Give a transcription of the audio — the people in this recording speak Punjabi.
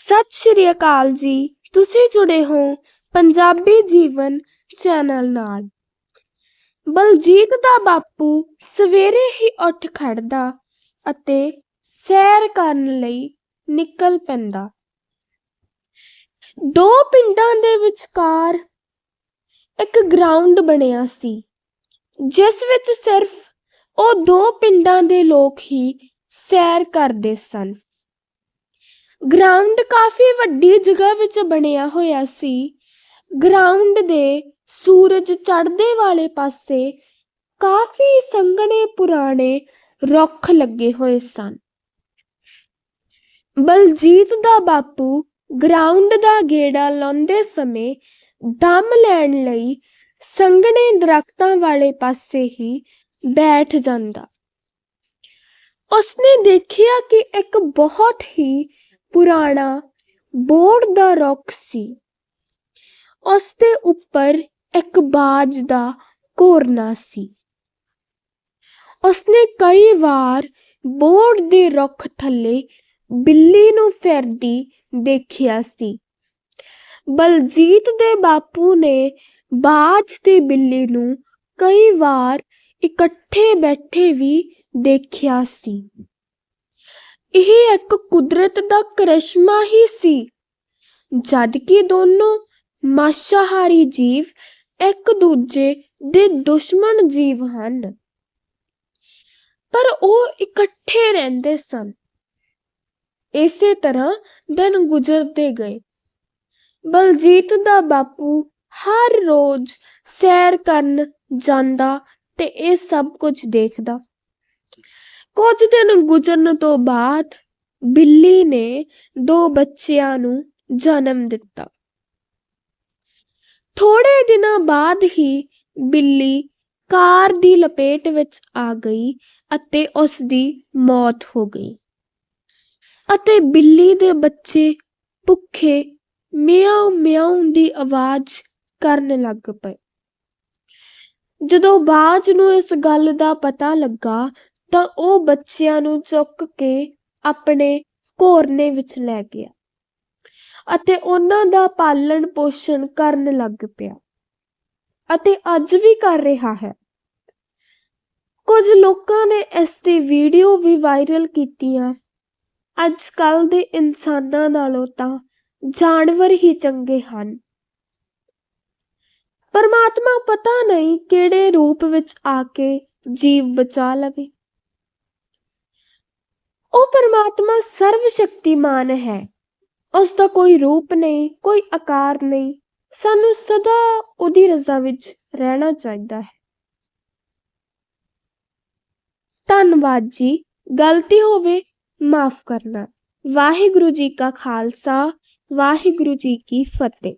ਸਤਿ ਸ਼੍ਰੀ ਅਕਾਲ ਜੀ। ਤੁਸੀਂ ਜੁੜੇ ਹੋ ਪੰਜਾਬੀ ਜੀਵਨ ਚੈਨਲ ਨਾਲ। ਬਲਜੀਤ ਦਾ ਬਾਪੂ ਸਵੇਰੇ ਹੀ ਉੱਠ ਖੜਦਾ ਅਤੇ ਸੈਰ ਕਰਨ ਲਈ ਨਿਕਲ ਪੈਂਦਾ। ਦੋ ਪਿੰਡਾਂ ਦੇ ਵਿਚਕਾਰ ਇੱਕ ਗਰਾਊਂਡ ਬਣਿਆ ਸੀ, ਜਿਸ ਵਿੱਚ ਸਿਰਫ ਉਹ ਦੋ ਪਿੰਡਾਂ ਦੇ ਲੋਕ ਹੀ ਸੈਰ ਕਰਦੇ ਸਨ। ਗਰਾਊਂਡ ਕਾਫੀ ਵੱਡੀ ਜਗ੍ਹਾ ਵਿੱਚ ਬਣਿਆ ਹੋਇਆ ਸੀ। ਗਰਾਊਂਡ ਦੇ ਸੂਰਜ ਚੜ੍ਹਦੇ ਵਾਲੇ ਪਾਸੇ ਕਾਫੀ ਸੰਘਣੇ ਪੁਰਾਣੇ ਰੁੱਖ ਲੱਗੇ ਹੋਏ ਸਨ। ਬਲਜੀਤ ਦਾ ਬਾਪੂ ਗਰਾਊਂਡ ਦਾ ਗੇੜਾ ਲਾਉਂਦੇ ਸਮੇਂ ਦਮ ਲੈਣ ਲਈ ਸੰਘਣੇ ਦਰਖਤਾਂ ਵਾਲੇ ਪਾਸੇ ਹੀ ਬੈਠ ਜਾਂਦਾ। ਉਸਨੇ ਦੇਖਿਆ ਕਿ ਇੱਕ ਬਹੁਤ ਹੀ ਪੁਰਾਣਾ ਬੋੜ ਦਾ ਰੁੱਖ ਸੀ। ਉਸ ਦੇ ਉੱਪਰ ਇੱਕ ਬਾਜ ਦਾ ਘੋਰਨਾ ਸੀ। ਉਸਨੇ ਕਈ ਵਾਰ ਬੋੜ ਦੇ ਰੁੱਖ ਥੱਲੇ ਬਿੱਲੀ ਨੂੰ ਫਿਰਦੀ ਦੇਖਿਆ ਸੀ। ਬਲਜੀਤ ਦੇ ਬਾਪੂ ਨੇ ਬਾਜ ਤੇ ਬਿੱਲੀ ਨੂੰ ਕਈ ਵਾਰ ਇਕੱਠੇ ਬੈਠੇ ਵੀ ਦੇਖਿਆ ਸੀ। ਇਹ ਇੱਕ ਕੁਦਰਤ ਦਾ ਕਰਿਸ਼ਮਾ ਹੀ ਸੀ। ਜਦ ਕਿ ਦੋਨੋਂ ਮਾਸਾਹਾਰੀ ਜੀਵ ਇੱਕ ਦੂਜੇ ਦੇ ਦੁਸ਼ਮਣ ਜੀਵ ਹਨ। ਪਰ ਉਹ ਇਕੱਠੇ ਰਹਿੰਦੇ ਸਨ। ਇਸੇ ਤਰ੍ਹਾਂ ਦਿਨ ਗੁਜ਼ਰਦੇ ਗਏ। ਬਲਜੀਤ ਦਾ ਬਾਪੂ ਹਰ ਰੋਜ਼ ਸੈਰ ਕਰਨ ਜਾਂਦਾ ਤੇ ਇਹ ਸਭ ਕੁਝ ਦੇਖਦਾ। ਕੁਝ ਦਿਨ ਗੁਜ਼ਰਨ ਤੋਂ ਬਾਅਦ ਬਿੱਲੀ ਨੇ ਦੋ ਬੱਚਿਆਂ ਨੂੰ ਜਨਮ ਦਿੱਤਾ। ਥੋੜੇ ਦਿਨਾਂ ਬਾਅਦ ਹੀ ਬਿੱਲੀ ਕਾਰ ਦੀ ਲਪੇਟ ਵਿੱਚ ਆ ਗਈ ਅਤੇ ਉਸ ਦੀ ਮੌਤ ਹੋ ਗਈ ਅਤੇ ਬਿੱਲੀ ਦੇ ਬੱਚੇ ਭੁੱਖੇ ਮਿਆਉ ਮਿਆਉ ਦੀ ਆਵਾਜ਼ ਕਰਨ ਲੱਗ ਪਏ। ਜਦੋਂ ਬਾਜ ਨੂੰ ਇਸ ਗੱਲ ਦਾ ਪਤਾ ਲੱਗਾ ਤਾਂ ਉਹ ਬੱਚਿਆਂ ਨੂੰ ਚੁੱਕ ਕੇ ਆਪਣੇ ਘੋਰਨੇ ਵਿੱਚ ਲੈ ਗਿਆ ਅਤੇ ਉਹਨਾਂ ਦਾ ਪਾਲਣ ਪੋਸ਼ਣ ਕਰਨ ਲੱਗ ਪਿਆ ਅਤੇ ਅੱਜ ਵੀ ਕਰ ਰਿਹਾ ਹੈ। ਕੁਝ ਲੋਕਾਂ ਨੇ ਇਸ ਦੀ ਵੀਡੀਓ ਵੀ ਵਾਇਰਲ ਕੀਤੀਆਂ। ਅੱਜ ਕੱਲ ਦੇ ਇਨਸਾਨਾਂ ਨਾਲੋਂ ਤਾਂ ਜਾਨਵਰ ਹੀ ਚੰਗੇ ਹਨ। ਪਰਮਾਤਮਾ ਪਤਾ ਨਹੀਂ ਕਿਹੜੇ ਰੂਪ ਵਿੱਚ ਆ ਕੇ ਜੀਵ ਬਚਾ ਲਵੇ। ਉਹ ਪਰਮਾਤਮਾ ਸਰਵ ਸ਼ਕਤੀਮਾਨ ਹੈ। ਉਸ ਦਾ ਕੋਈ ਰੂਪ ਨਹੀਂ, ਕੋਈ ਆਕਾਰ ਨਹੀਂ। ਸਾਨੂੰ ਸਦਾ ਉਹਦੀ ਰਜ਼ਾ ਵਿੱਚ ਰਹਿਣਾ ਚਾਹੀਦਾ ਹੈ। ਧੰਨਵਾਦ ਜੀ। ਗਲਤੀ ਹੋਵੇ, ਮਾਫ ਕਰਨਾ। ਵਾਹਿਗੁਰੂ ਜੀ ਕਾ ਖਾਲਸਾ, ਵਾਹਿਗੁਰੂ ਜੀ ਕੀ ਫਤਿਹ।